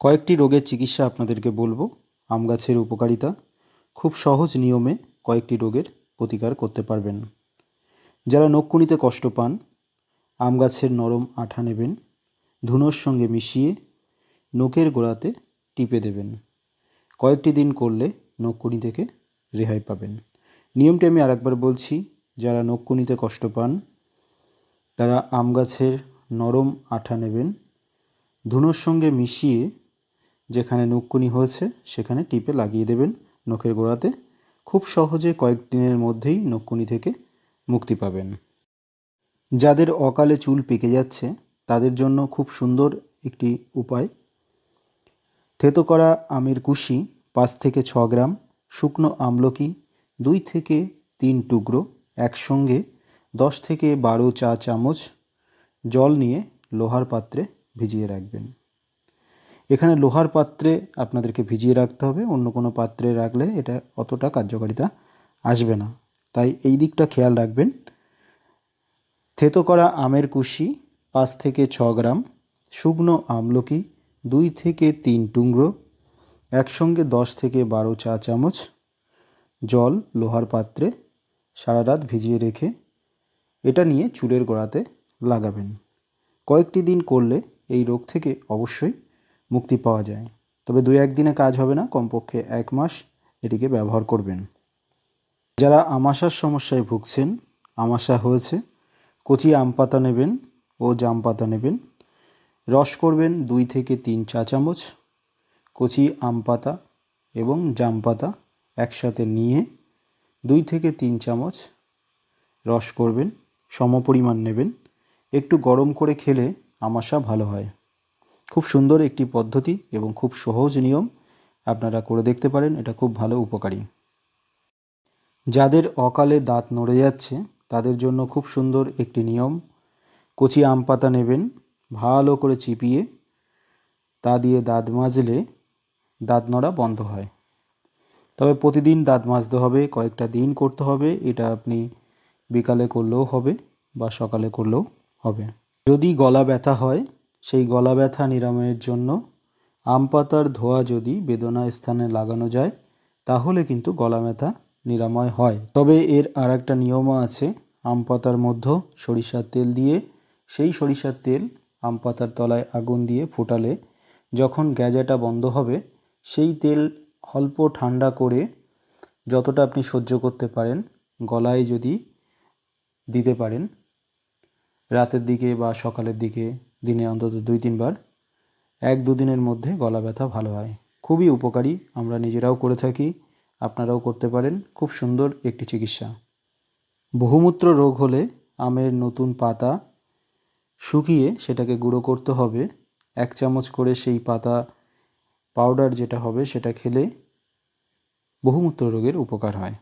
কয়েকটি রোগের চিকিৎসা আপনাদেরকে বলব। আম গাছের উপকারিতা, খুব সহজ নিয়মে কয়েকটি রোগের প্রতিকার করতে পারবেন। যারা নখকুনিতে কষ্ট পান, আম গাছের নরম আঠা নেবেন, ধুনোর সঙ্গে মিশিয়ে নখের গোড়াতে টিপে দেবেন। কয়েকটি দিন করলে নখকুনি থেকে রেহাই পাবেন। নিয়মটি আমি আরেকবার বলছি, যারা নখকুনিতে কষ্ট পান, তারা আম গাছের নরম আঠা নেবেন, ধুনোর সঙ্গে মিশিয়ে যেখানে নখকুনি হয়েছে, সেখানে টিপে লাগিয়ে দেবেন নখের গোড়াতে। খুব সহজে কয়েক দিনের মধ্যেই নখকুনি থেকে মুক্তি পাবেন। যাদের অকালে চুল পেকে যাচ্ছে, তাদের জন্য খুব সুন্দর একটি উপায়। থেতো করা আমের কুশি, পাঁচ থেকে ছ গ্রাম, শুকনো আমলকি, দুই থেকে তিন টুকরো একসঙ্গে, দশ থেকে বারো চা চামচ জল নিয়ে লোহার পাত্রে ভিজিয়ে রাখবেন। এখানে লোহার পাত্রে আপনাদেরকে ভিজিয়ে রাখতে হবে, অন্য কোনো পাত্রে রাখলে এটা অতটা কার্যকারিতা আসবে না। তাই এই দিকটা খেয়াল রাখবেন। থেতো করা আমের কুশি, পাঁচ থেকে ছ গ্রাম, শুকনো আমলকি, দুই থেকে তিন টুকরো, একসঙ্গে দশ থেকে বারো চা চামচ জল লোহার পাত্রে সারা রাত ভিজিয়ে রেখে এটা নিয়ে চুলের গোড়াতে লাগাবেন। কয়েকটি দিন করলে এই রোগ থেকে অবশ্যই মুক্তি পাওয়া যায়। তবে দু একদিনে কাজ হবে না, কমপক্ষে এক মাস এটিকে ব্যবহার করবেন। যারা আমাশার সমস্যায় ভুগছেন, আমাশা হয়েছে, কচি আম পাতা নেবেন ও জাম পাতা নেবেন, রস করবেন দুই থেকে তিন চা চামচ, কচি আম পাতা এবং জাম পাতা একসাথে নিয়ে দুই থেকে তিন চামচ রস করবেন, সমপরিমাণ নেবেন। একটু গরম করে খেলে আমাশা ভালো হয়। খুব সুন্দর একটি পদ্ধতি এবং খুব সহজ নিয়ম আপনারা করে দেখতে পারেন, এটা খুব ভালো উপকারী। যাদের অকালে দাঁত নড়ে যাচ্ছে, তাদের জন্য খুব সুন্দর একটি নিয়ম, কচি আম পাতা নেবেন, ভালো করে চিপিয়ে, তা দিয়ে দাঁত মাজলে দাঁত নড়া বন্ধ হয়। তবে প্রতিদিন দাঁত মাজতে হবে, কয়েকটা দিন করতে হবে, এটা আপনি বিকালে করলেও হবে বা সকালে করলেও হবে। যদি গলা ব্যথা হয় সেই গলা ব্যথা নিরাময়ের জন্য আম পাতার ধোয়া যদি বেদনা স্থানে লাগানো যায়, তাহলে কিন্তু গলা ব্যথা নিরাময় হয়। তবে এর আর একটা নিয়মও আছে, আম পাতার মধ্যে সরিষার তেল দিয়ে, সেই সরিষার তেল আম পাতার তলায় আগুন দিয়ে ফোটালে যখন গ্যাজাটা বন্ধ হবে, সেই তেল অল্প ঠান্ডা করে যতটা আপনি সহ্য করতে পারেন, গলায় যদি দিতে পারেন, রাতের দিকে বা সকালের দিকে দিনে অন্তত দুই, তিনবার। এক দুদিনের মধ্যে গলা ব্যথা ভালো হয়। খুবই উপকারী, আমরা নিজেরাও করে থাকি, আপনারাও করতে পারেন। খুব সুন্দর একটি চিকিৎসা। বহুমূত্র রোগ হলে আমের নতুন পাতা শুকিয়ে সেটাকে গুঁড়ো করতে হবে। এক চামচ করে সেই পাতা পাউডার যেটা হবে সেটা খেলে বহুমূত্র রোগের উপকার হয়।